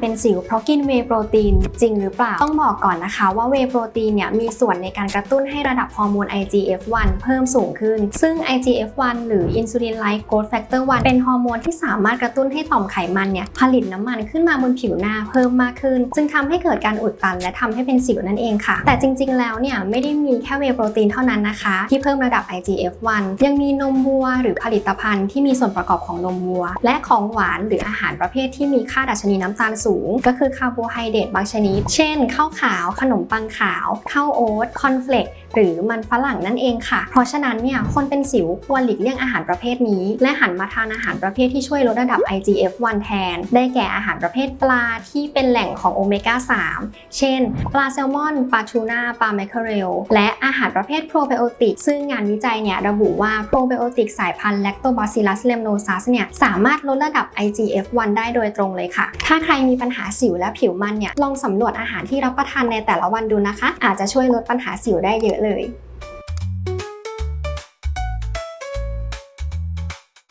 เป็นสิวเพราะกินเวโปรตีนจริงหรือเปล่า ต้องบอกก่อนนะคะว่าเวโปรตีนเนี่ยมีส่วนในการกระตุ้นให้ระดับฮอร์โมน IGF-1 เพิ่มสูงขึ้น ซึ่ง IGF-1 หรือ Insulin Like Growth Factor 1เป็นฮอร์โมนที่สามารถกระตุ้นให้ต่อมไขมันเนี่ยผลิตน้ำมันขึ้นมาบนผิวหน้าเพิ่มมากขึ้น จึงทำให้เกิดการอุดตันและทำให้เป็นสิวนั่นเองค่ะ แต่จริง ๆ แล้วเนี่ยไม่ได้มีแค่เวโปรตีนเท่านั้นนะคะ ที่เพิ่มระดับ IGF-1 ยังมีนมวัว หรือผลิตภัณฑ์ที่มีส่วนประกอบของนมวัว และของหวานหรืออาหารประเภทที่มีค่าดัชนีน้ำตาลสูง ก็คือคาร์โบไฮเดรตบางชนิด เช่นข้าวขาว ขนมปังขาว ข้าวโอ๊ต คอนเฟลกหรือมันฝรั่งนั่นเองค่ะ เพราะฉะนั้นเนี่ยคนเป็นสิวควรหลีกเลี่ยงอาหารประเภทนี้ และหันมาทานอาหารประเภทที่ช่วยลดระดับ IGF-1 แทน ได้แก่อาหารประเภทปลาที่เป็นแหล่งของโอเมก้า 3 เช่น ปลาแซลมอน ปลาทูน่า ปลาแมคเคอเรล และอาหารประเภทโปรไบโอติก ซึ่งงานวิจัยเนี่ยระบุว่าโปรไบโอติกสายพันธุ์ Lactobacillus rhamnosus เนี่ยสามารถลดระดับ IGF-1 ได้โดยตรงเลยค่ะ ถ้าใครมีปัญหาสิวและผิวมันเนี่ยลองสำรวจอาหารที่รับประทานในแต่ละวันดูนะคะ อาจจะช่วยลดปัญหาสิวได้เยอะเลย